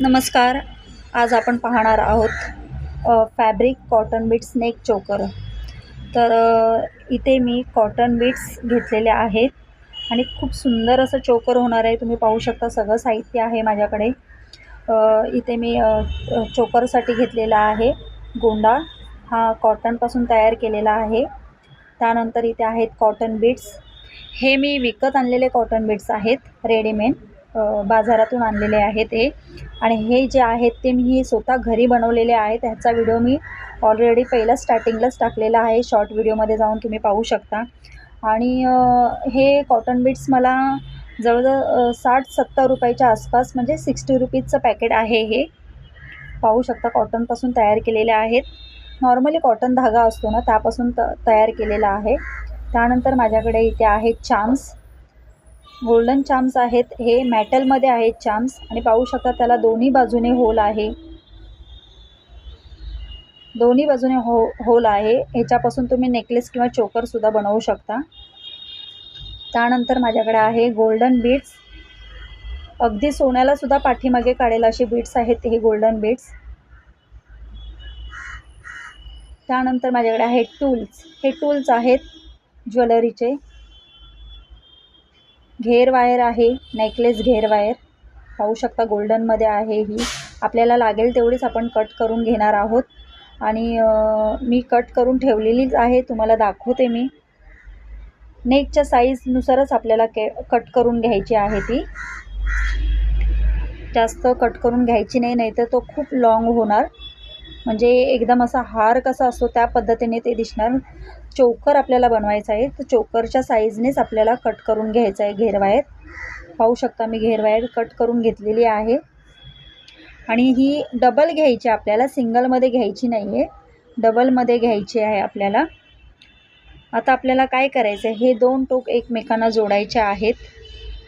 नमस्कार आज आपण पाहणार आहोत fabric cotton beads neck choker. तर इथे मी कॉटन बीट्स घेतलेले आहेत आणि खूप सुंदर असं चोकर होणार आहे. तुम्ही पाहू शकता सगळं साहित्य आहे माझ्याकडे. इथे मी चोकरसाठी घेतलेला आहे गोंडा. हा कॉटनपासून तयार केलेला आहे. त्यानंतर इथे आहेत कॉटन बीट्स. हे मी विकत आणलेले कॉटन बीट्स आहेत रेडीमेड. बाजारातून आणलेले आहेत हे. आणि हे जे आहेत ते मी स्वतः घरी बनवलेले आहेत. ह्याचा व्हिडिओ मी ऑलरेडी पहिला स्टार्टिंगलाच टाकलेला आहे. शॉर्ट व्हिडिओमध्ये जाऊन तुम्ही पाहू शकता. आणि हे कॉटन बीट्स मला जवळजवळ साठ सत्तर रुपयाच्या आसपास म्हणजे सिक्स्टी रुपीजचं पॅकेट आहे हे. पाहू शकता कॉटनपासून तयार केलेले आहेत. नॉर्मली कॉटन धागा असतो ना त्यापासून त तयार केलेला आहे. त्यानंतर माझ्याकडे इथे आहेत चाम्स गोल्डन चाम्स आहेत. हे मॅटलमध्ये आहेत चाम्स आणि पाहू शकता त्याला दोन्ही बाजूने होल आहे. दोन्ही बाजूने हो होल आहे. ह्याच्यापासून तुम्ही नेकलेस किंवा चोकरसुद्धा बनवू शकता. त्यानंतर माझ्याकडे आहे गोल्डन बीट्स अगदी सोन्यालासुद्धा पाठीमागे काढेल असे बीट्स आहेत हे गोल्डन बीट्स त्यानंतर माझ्याकडे आहे टूल्स हे टूल्स आहेत ज्वेलरीचे. घेर वायर आहे नेकलेस घेर वायर. पाहू शकता गोल्डनमध्ये आहे ही. आपल्याला लागेल तेवढीच आपण कट करून घेणार आहोत. आणि मी कट करून ठेवलेलीच आहे तुम्हाला दाखवते मी. नेकच्या साईजनुसारच आपल्याला के कट करून घ्यायची आहे ती. जास्त कट करून घ्यायची नाही नाहीतर तो खूप लाँग होणार. म्हणजे एकदम असा हार कसा असतो त्या पद्धतीने ते दिसणार. चोकर आपल्याला बनवायचं आहे. तर चोकरच्या साईजनेच आपल्याला कट करून घ्यायचं आहे घेरवायर पाहू शकता मी घेरवायर कट करून घेतलेली आहे. आणि ही डबल घ्यायची आपल्याला. सिंगलमध्ये घ्यायची नाही आहे डबलमध्ये घ्यायची आहे आपल्याला. आता आपल्याला काय करायचं आहे हे दोन टोक एकमेकांना जोडायचे आहेत.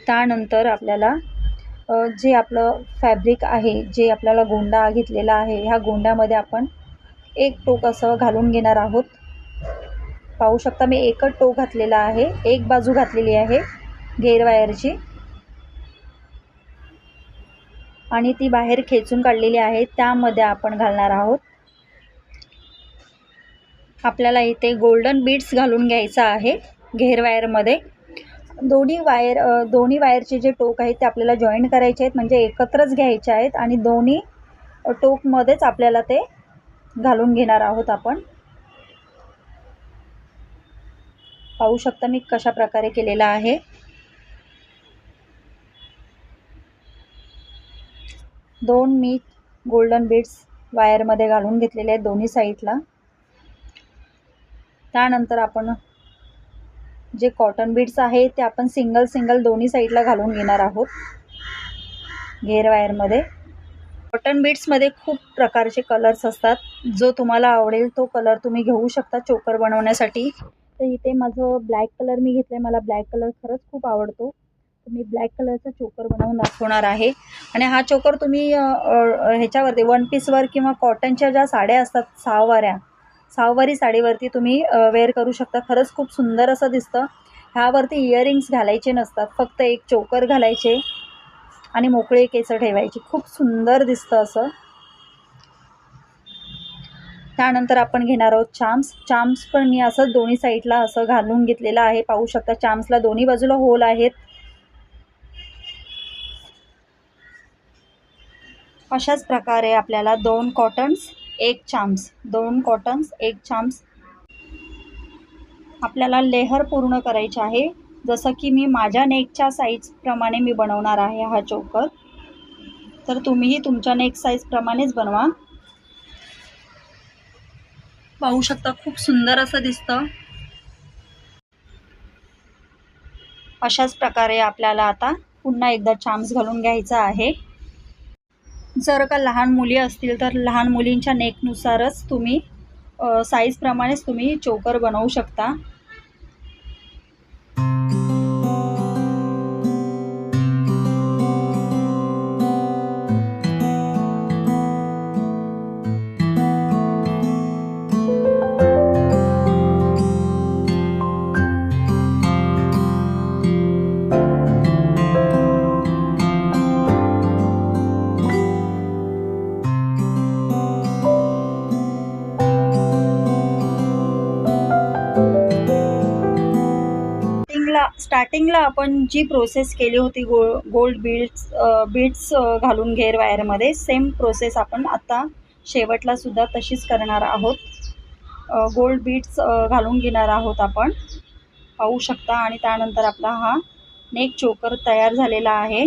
त्यानंतर आपल्याला जे आपलं फॅब्रिक आहे जे आपल्याला गोंडा घेतलेला आहे ह्या गोंड्यामध्ये आपण एक टोक असं घालून घेणार आहोत. पाहू शकता मी एकच टोक घातलेला आहे एक बाजू घातलेली आहे गेअरवायरची आणि ती बाहेर खेचून काढलेली आहे त्यामध्ये आपण घालणार आहोत. आपल्याला इथे गोल्डन बीड्स घालून घ्यायचं आहे घेरवायरमध्ये दोन्ही वायर दोन्ही वायरचे जे टोक आहेत ते आपल्याला जॉईन करायचे आहेत म्हणजे एकत्रच घ्यायचे आहेत आणि दोन्ही टोकमध्येच आपल्याला ते घालून घेणार आहोत आपण. पाहू शकता मी कशा प्रकारे केलेला आहे. दोन मी गोल्डन बीड्स वायरमध्ये घालून घेतलेले आहेत दोन्ही साईडला. त्यानंतर आपण जे कॉटन बीड्स आहे ते आपण सिंगल सिंगल दोन्ही साईडला घालून घेणार आहोत. घेर वायरमध्ये कॉटन बीड्समध्ये खूप प्रकारचे कलर्स असतात. जो तुम्हाला आवडेल तो कलर तुम्ही घेऊ शकता चोकर बनवण्यासाठी. तर इथे माझं ब्लॅक कलर मी घेतलं आहे मला ब्लॅक कलर खरंच खूप आवडतो. मी ब्लॅक कलरचा चोकर बनवून दाखवणार आहे. आणि हा चोकर तुम्ही ह्याच्यावरती वन पीसवर किंवा कॉटनच्या ज्या साड्या असतात सहावाऱ्या सहावारी साडीवरती तुम्ही वेअर करू शकता. खरंच खूप सुंदर असं दिसतं. ह्यावरती इयरिंग्स घालायचे नसतात. फक्त एक चोकर घालायचे आणि मोकळे केस ठेवायचे. खूप सुंदर दिसतं असं. त्यानंतर आपण घेणार आहोत चाम्स चाम्स पण मी असं दोन्ही साईडला असं घालून घेतलेलं आहे. पाहू शकता चाम्सला दोन्ही बाजूला होल आहेत. अशाच प्रकारे आपल्याला दोन कॉटन्स एक चाम्स दोन कॉटन्स एक चाम्स आपल्याला लेहर पूर्ण करायची आहे. जसं की मी माझ्या नेकच्या साईजप्रमाणे मी बनवणार आहे हा चोकर. तर तुम्हीही तुमच्या नेक साईजप्रमाणेच बनवा. पाहू शकता खूप सुंदर असं दिसतं. अशाच प्रकारे आपल्याला आता पुन्हा एकदा चाम्स घालून घ्यायचा आहे. जर का लहान मुली असतील तर लहान मुलींच्या नेकनुसारच तुम्ही साईजप्रमाणेच तुम्ही चोकर बनवू शकता. स्टार्टिंगला आपण जी प्रोसेस केली होती गो गोल्ड बीड्स बीड्स घालून घेर वायरमध्ये सेम प्रोसेस आपण आत्ता शेवटला सुद्धा तशीच करणार आहोत. गोल्ड बीड्स घालून घेणार आहोत आपण. पाहू शकता आणि त्यानंतर आपला हा नेक चोकर तयार झालेला आहे.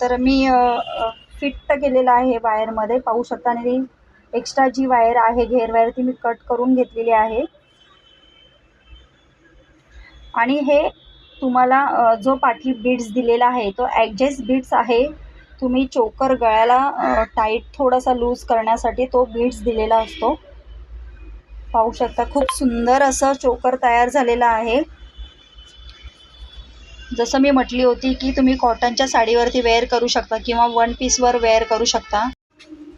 तर मी फिट केलेला आहे वायरमध्ये. पाहू शकता आणि एक्स्ट्रा जी वायर आहे घेर वायर ती मी कट करून घेतलेली आहे. आणि हे तुम्हाला जो पाठी बीड्स दिलेला आहे तो ॲडजस्ट बीड्स आहे. तुम्ही चोकर गळ्याला टाईट थोडासा लूज करण्यासाठी तो बीड्स दिलेला असतो. पाहू शकता खूप सुंदर असं चोकर तयार झालेला आहे. जसं मी म्हटली होती की तुम्ही कॉटनच्या साडीवरती वेअर करू शकता किंवा वन पीसवर वेअर करू शकता.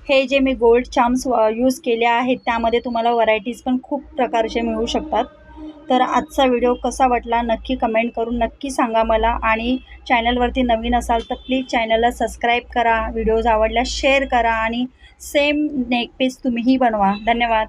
हे जे मी गोल्ड चाम्स यूज केले आहेत त्यामध्ये तुम्हाला व्हरायटीज पण खूप प्रकारचे मिळू शकतात. तर आजचा व्हिडिओ कसा वाटला नक्की कमेंट करून नक्की सांगा मला. आणि चॅनलवरती नवीन असाल तर प्लीज चॅनलला सबस्क्राईब करा. व्हिडिओज आवडल्यास शेअर करा आणि सेम नेकपीस तुम्हीही बनवा. धन्यवाद.